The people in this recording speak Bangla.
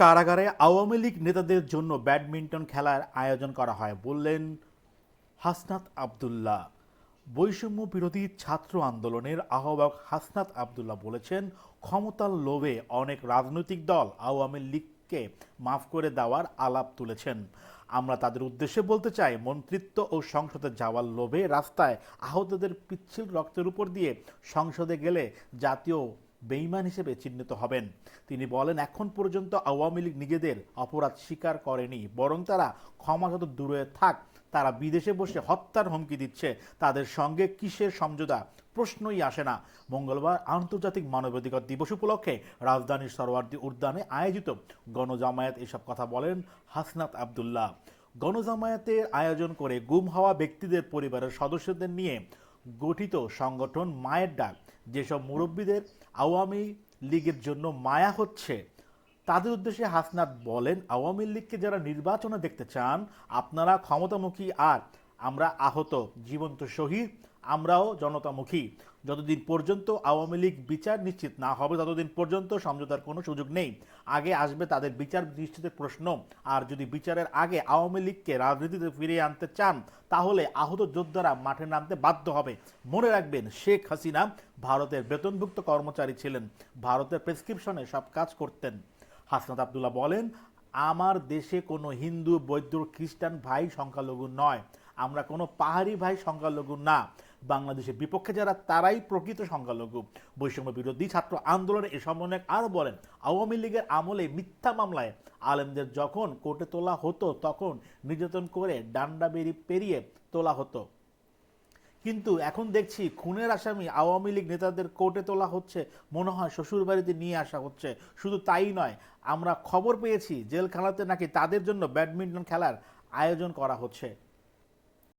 কারাগারে আওয়ামী লীগ নেতাদের জন্য ব্যাডমিন্টন খেলার আয়োজন করা হয়, বললেন হাসনাত আবদুল্লাহ। বৈষম্য বিরোধী ছাত্র আন্দোলনের আহ্বায়ক হাসনাত আবদুল্লাহ বলেছেন, ক্ষমতার লোভে অনেক রাজনৈতিক দল আওয়ামী লীগকে মাফ করে দেওয়ার আলাপ তুলেছেন। আমরা তাদের উদ্দেশ্যে বলতে চাই, মন্ত্রিত্ব ও সংসদে যাওয়ার লোভে রাস্তায় আহতদের পিচ্ছিল রক্তের উপর দিয়ে সংসদে গেলে জাতীয় বেইমান হিসেবে চিহ্নিত হবেন। তিনি বলেন, এখন পর্যন্ত আওয়ামী লীগ নিজেদের অপরাধ স্বীকার করেনি, বরং তারা ক্ষমা যত দূরে থাক। তারা বিদেশে বসে হত্যার হুমকি দিচ্ছে। তাদের সঙ্গে কিসের সমঝোতা? প্রশ্নই আসে না। মঙ্গলবার আন্তর্জাতিক মানবাধিকার দিবস উপলক্ষে রাজধানীর সরওয়ার্দী উদ্যানে আয়োজিত গণজামায়াত এসব কথা বলেন হাসনাত আবদুল্লাহ। গণজামায়াতের আয়োজন করে গুম হওয়া ব্যক্তিদের পরিবারের সদস্যদের নিয়ে গঠিত সংগঠন মায়ের ডাক। যেসব মুরব্বীদের আওয়ামী লীগের জন্য মায়া হচ্ছে, তাদের উদ্দেশ্যে হাসনাত বলেন, আওয়ামী লীগকে যারা নির্বাচনে দেখতে চান, আপনারা ক্ষমতামুখী আর আমরা আহত, জীবন্ত শহীদ। আমরাও জনতামুখী। যতদিন পর্যন্ত আওয়ামী লীগ বিচার নিশ্চিত না হবে, ততদিন পর্যন্ত সমঝোতার কোনো সুযোগ নেই। আগে আসবে তাদের বিচার নিশ্চিতের প্রশ্ন। আর যদি বিচারের আগে আওয়ামী লীগকে রাজনীতিতে ফিরিয়ে আনতে চান, তাহলে আহত যোদ্ধারা মাঠে নামতে বাধ্য হবে। মনে রাখবেন, শেখ হাসিনা ভারতের বেতনভুক্ত কর্মচারী ছিলেন। ভারতের প্রেসক্রিপশনে সব কাজ করতেন। হাসনাত আবদুল্লাহ বলেন, আমার দেশে কোনো হিন্দু বৌদ্ধ খ্রিস্টান ভাই সংখ্যালঘু নয়। আমরা কোনো পাহাড়ি ভাই সংখ্যালঘু না। বাংলাদেশের বিপক্ষে যারা, তারাই প্রকৃত সংখ্যালঘু। বৈষম্য বিরোধী ছাত্র আন্দোলনে এ সমন্বয়ক আরও বলেন, আওয়ামী লীগের আমলে মিথ্যা মামলায় আলেমদের যখন কোর্টে তোলা হতো, তখন নির্যাতন করে ডান্ডা বেরি, পেরিয়ে তোলা হতো। কিন্তু এখন দেখছি খুনের আসামি আওয়ামী লীগ নেতাদের কোর্টে তোলা হচ্ছে, মনে হয় শ্বশুরবাড়িতে নিয়ে আসা হচ্ছে। শুধু তাই নয়, আমরা খবর পেয়েছি, জেলখানাতে নাকি তাদের জন্য ব্যাডমিন্টন খেলার আয়োজন করা হচ্ছে।